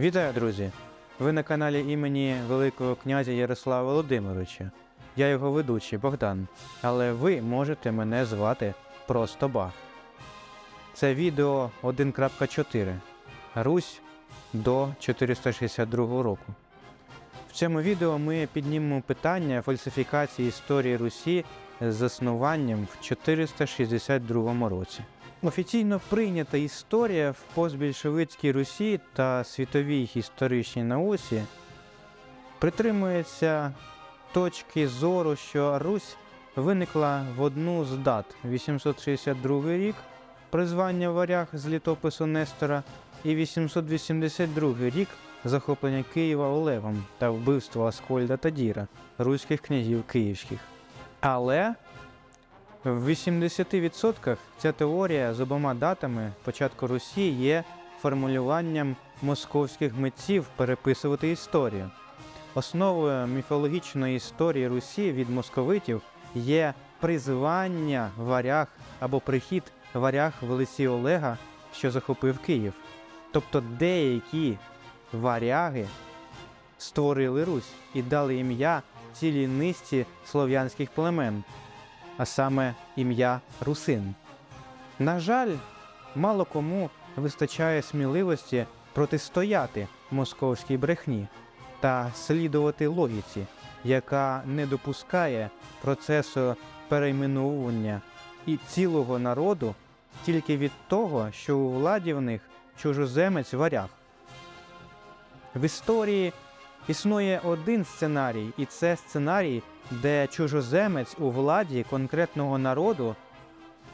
Вітаю, друзі! Ви на каналі імені Великого князя Ярослава Володимировича. Я його ведучий Богдан, але ви можете мене звати просто Бах. Це відео 1.4 Русь до 462 року. В цьому відео ми піднімемо питання фальсифікації історії Русі з заснуванням в 462 році. Офіційно прийнята історія в постбільшовицькій Русі та світовій історичній науці притримується точки зору, що Русь виникла в одну з дат 862 рік призвання варяг з літопису Нестора і 882 рік захоплення Києва Олевом та вбивство Аскольда та Діра, руських князів київських. Але в 80% ця теорія з обома датами початку Русі є формулюванням московських митців переписувати історію. Основою міфологічної історії Русі від московитів є призвання варяг або прихід варяг в лиці Олега, що захопив Київ. Тобто деякі варяги створили Русь і дали ім'я цілій низці слов'янських племен, а саме ім'я Русин. На жаль, мало кому вистачає сміливості протистояти московській брехні та слідувати логіці, яка не допускає процесу перейменовування і цілого народу тільки від того, що у владі в них чужоземець варяг. В історії існує один сценарій, і це сценарій, де чужоземець у владі конкретного народу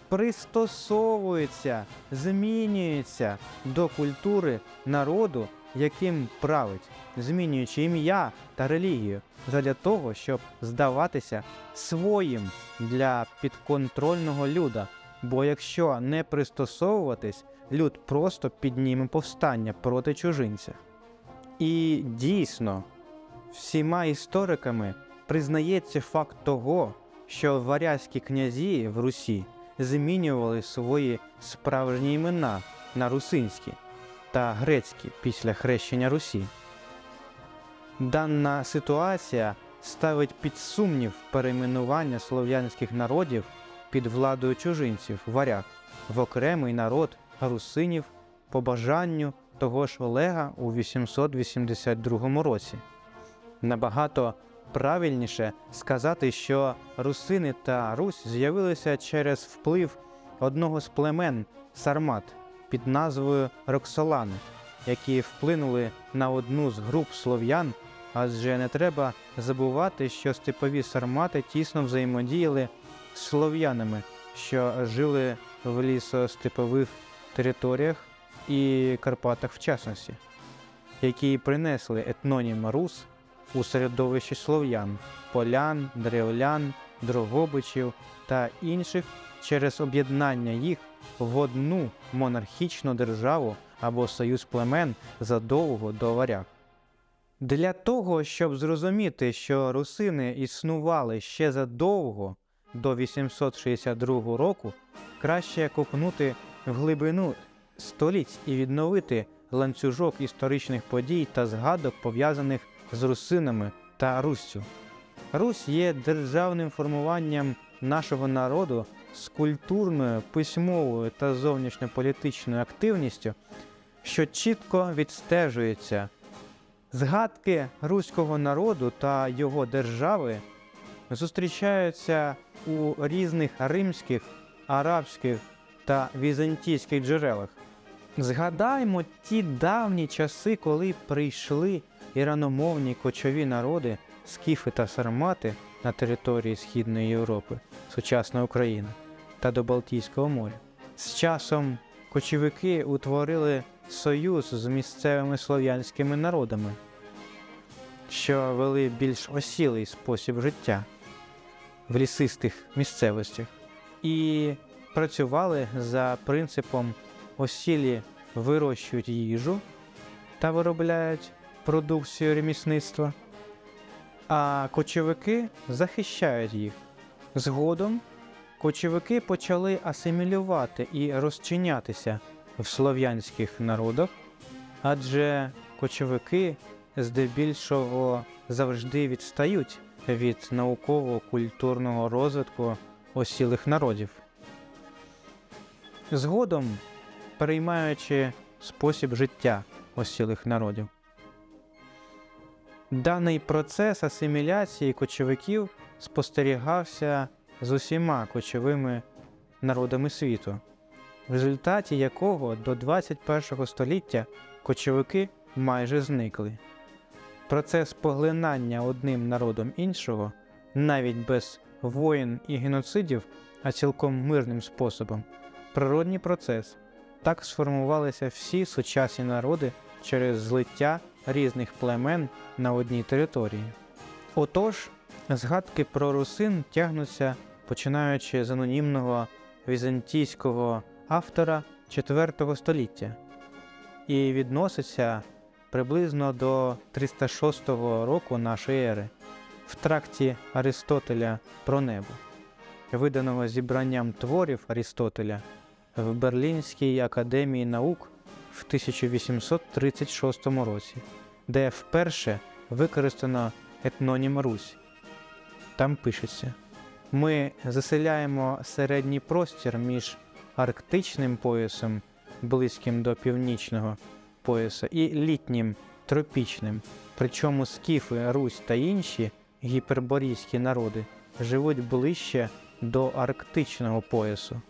пристосовується, змінюється до культури народу, яким править, змінюючи ім'я та релігію, задля того, щоб здаватися своїм для підконтрольного люда. Бо якщо не пристосовуватись, люд просто підніме повстання проти чужинця. І дійсно, всіма істориками признається факт того, що варязькі князі в Русі змінювали свої справжні імена на русинські та грецькі після хрещення Русі. Дана ситуація ставить під сумнів перейменування слов'янських народів під владою чужинців варяг в окремий народ русинів по бажанню того ж Олега у 882 році. Набагато правильніше сказати, що русини та Русь з'явилися через вплив одного з племен Сармат під назвою Роксолани, які вплинули на одну з груп слов'ян, адже не треба забувати, що степові сармати тісно взаємодіяли з слов'янами, що жили в лісостепових територіях і Карпатах в частності, які принесли етнонім Рус у середовище слов'ян, полян, древлян, дрогобичів та інших через об'єднання їх в одну монархічну державу або союз племен задовго до варяг. Для того, щоб зрозуміти, що русини існували ще задовго до 862 року, краще копнути в глибину століть і відновити ланцюжок історичних подій та згадок, пов'язаних з русинами та Руссю. Русь є державним формуванням нашого народу з культурною, письмовою та зовнішньополітичною активністю, що чітко відстежується. Згадки руського народу та його держави зустрічаються у різних римських, арабських та візантійських джерелах. Згадаймо ті давні часи, коли прийшли іраномовні кочові народи скіфи та сармати на території Східної Європи, сучасна Україна та до Балтійського моря. З часом кочівики утворили союз з місцевими слов'янськими народами, що вели більш осілий спосіб життя в лісистих місцевостях і працювали за принципом осілі вирощують їжу та виробляють продукцію ремісництва, а кочовики захищають їх. Згодом кочовики почали асимілювати і розчинятися в слов'янських народах, адже кочовики здебільшого завжди відстають від науково-культурного розвитку осілих народів. Згодом переймаючи спосіб життя осілих народів. Даний процес асиміляції кочовиків спостерігався з усіма кочовими народами світу, в результаті якого до 21 століття кочовики майже зникли. Процес поглинання одним народом іншого, навіть без воєн і геноцидів, а цілком мирним способом, природній процес. Так сформувалися всі сучасні народи через злиття різних племен на одній території. Отож, згадки про русин тягнуться починаючи з анонімного візантійського автора IV століття і відноситься приблизно до 306 року нашої ери в тракті Аристотеля про небо, виданого зібранням творів Аристотеля в Берлінській академії наук в 1836 році, де вперше використано етнонім Русь. Там пишеться: ми заселяємо середній простір між арктичним поясом, близьким до північного пояса, і літнім тропічним. Причому скіфи, Русь та інші гіперборійські народи живуть ближче до арктичного поясу.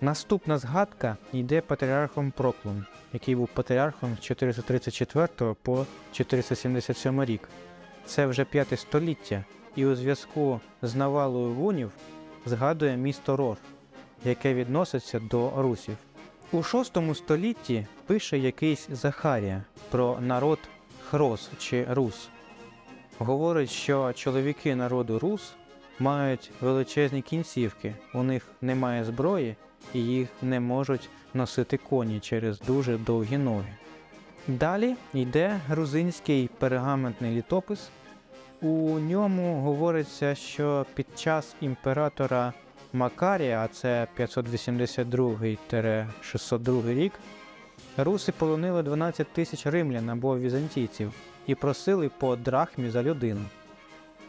Наступна згадка йде патріархом Проклом, який був патріархом з 434 по 477 рік. Це вже п'яте століття, і у зв'язку з навалою гунів згадує місто Рор, яке відноситься до русів. У VI столітті пише якийсь Захарія про народ Хрос чи Рус. Говорить, що чоловіки народу Рус мають величезні кінцівки, у них немає зброї і їх не можуть носити коні через дуже довгі ноги. Далі йде грузинський пергаментний літопис. У ньому говориться, що під час імператора Макарія, а це 582-602 рік, руси полонили 12 тисяч римлян або візантійців і просили по драхмі за людину.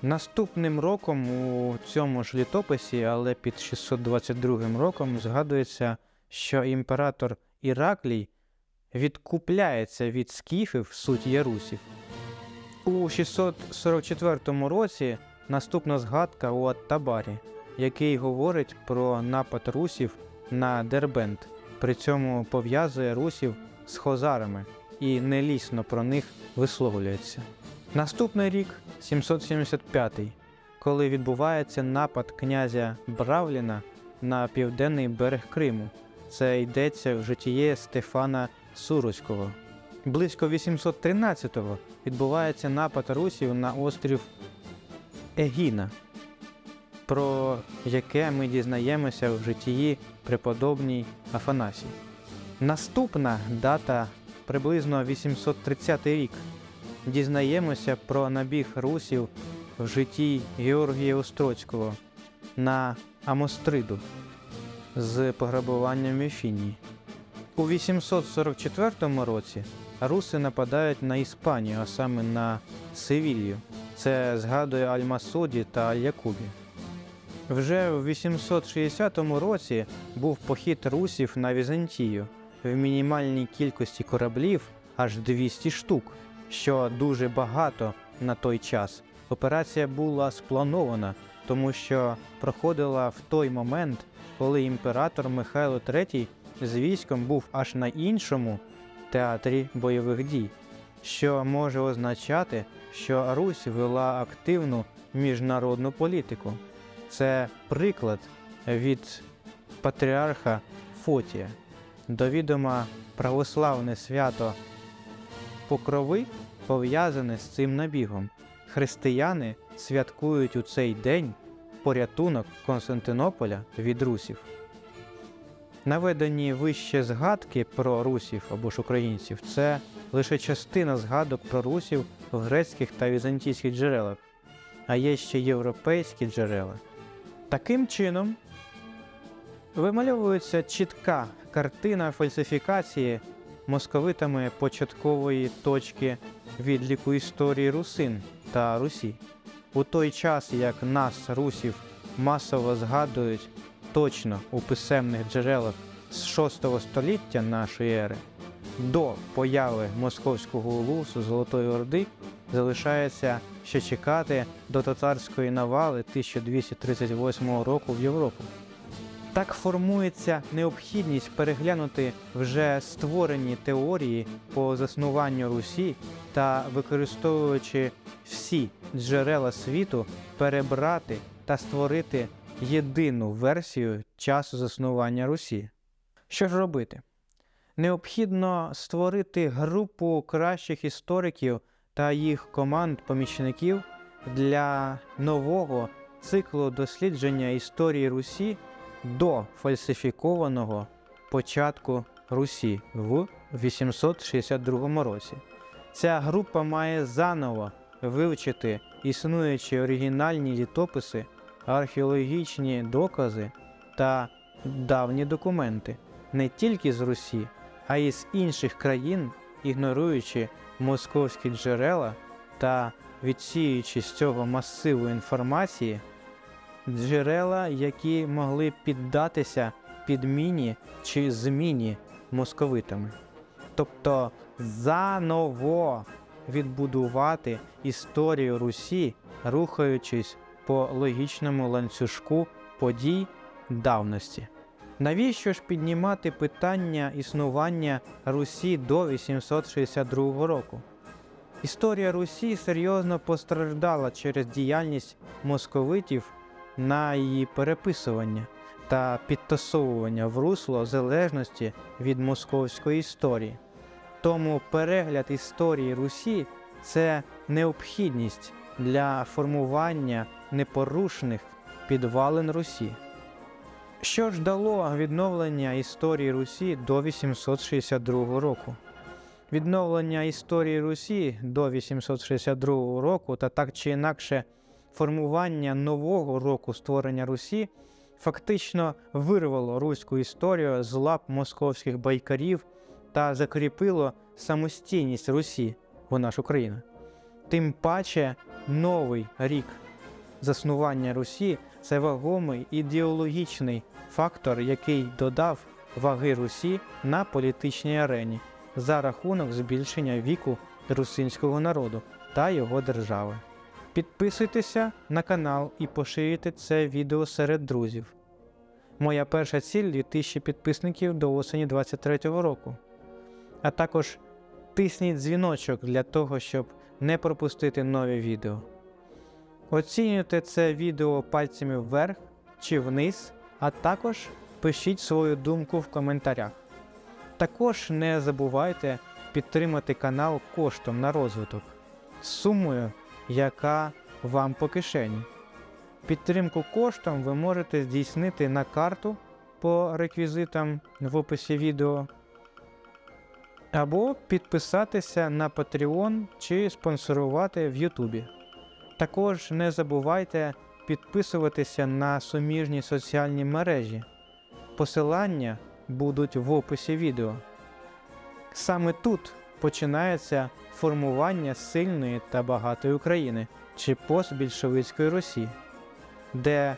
Наступним роком у цьому ж літописі, але під 622 роком, згадується, що імператор Іраклій відкупляється від скіфів суть Ярусів. У 644 році наступна згадка у Аттабарі, який говорить про напад русів на Дербент, при цьому пов'язує русів з хозарами і нелісно про них висловлюється. Наступний рік 775, коли відбувається напад князя Бравліна на південний берег Криму. Це йдеться в житіє Стефана Суруського. Близько 813-го відбувається напад русів на острів Егіна, про яке ми дізнаємося в житії преподобній Афанасії. Наступна дата приблизно 830 рік. Дізнаємося про набіг русів в житті Георгія Остроцького на Амостриду з пограбуванням Віфінії. У 844 році руси нападають на Іспанію, а саме на Севілью. Це згадує Аль-Масуді та Аль-Якубі. Вже в 860 році був похід русів на Візантію в мінімальній кількості кораблів аж 200 штук, що дуже багато на той час. Операція була спланована, тому що проходила в той момент, коли імператор Михайло III з військом був аж на іншому театрі бойових дій, що може означати, що Русь вела активну міжнародну політику. Це приклад від патріарха Фотія. До відома православне свято Покрови пов'язане з цим набігом. Християни святкують у цей день порятунок Константинополя від русів. Наведені вище згадки про русів або ж українців це лише частина згадок про русів в грецьких та візантійських джерелах, а є ще європейські джерела. Таким чином вимальовується чітка картина фальсифікації московитами початкової точки відліку історії русин та Русі. У той час, як нас, русів, масово згадують точно у писемних джерелах з 6 століття нашої ери, до появи московського улусу Золотої Орди залишається ще чекати до татарської навали 1238 року в Європу. Так формується необхідність переглянути вже створені теорії по заснуванню Русі та використовуючи всі джерела світу, перебрати та створити єдину версію часу заснування Русі. Що ж робити? Необхідно створити групу кращих істориків та їх команд помічників для нового циклу дослідження історії Русі до фальсифікованого початку Русі в 862 році. Ця група має заново вивчити існуючі оригінальні літописи, археологічні докази та давні документи не тільки з Русі, а й з інших країн, ігноруючи московські джерела та відсіюючи з цього масиву інформації, джерела, які могли піддатися підміні чи зміні московитами. Тобто заново відбудувати історію Русі, рухаючись по логічному ланцюжку подій давності. Навіщо ж піднімати питання існування Русі до 862 року? Історія Русі серйозно постраждала через діяльність московитів на її переписування та підтасовування в русло залежності від московської історії. Тому перегляд історії Русі це необхідність для формування непорушних підвалин Русі. Що ж дало відновлення історії Русі до 862 року? Відновлення історії Русі до 862 року та так чи інакше формування нового року створення Русі фактично вирвало руську історію з лап московських байкарів та закріпило самостійність Русі, вона ж Україна. Тим паче новий рік заснування Русі це вагомий ідеологічний фактор, який додав ваги Русі на політичній арені за рахунок збільшення віку русинського народу та його держави. Підписуйтеся на канал і поширюйте це відео серед друзів. Моя перша ціль 2000 підписників до осені 2023 року. А також тисніть дзвіночок для того, щоб не пропустити нові відео. Оцінюйте це відео пальцями вверх чи вниз, а також пишіть свою думку в коментарях. Також не забувайте підтримати канал коштом на розвиток з сумою, яка вам по кишені. Підтримку коштом ви можете здійснити на карту по реквізитам в описі відео, або підписатися на Patreon чи спонсорувати в Ютубі. Також не забувайте підписуватися на суміжні соціальні мережі. Посилання будуть в описі відео. Саме тут починається формування сильної та багатої України чи постбільшовицької Русі, де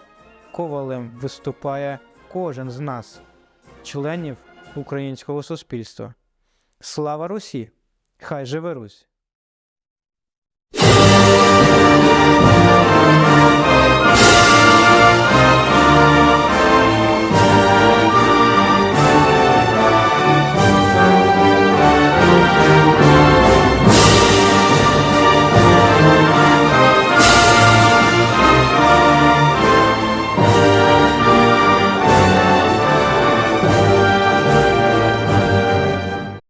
ковалем виступає кожен з нас, членів українського суспільства. Слава Русі! Хай живе Русь!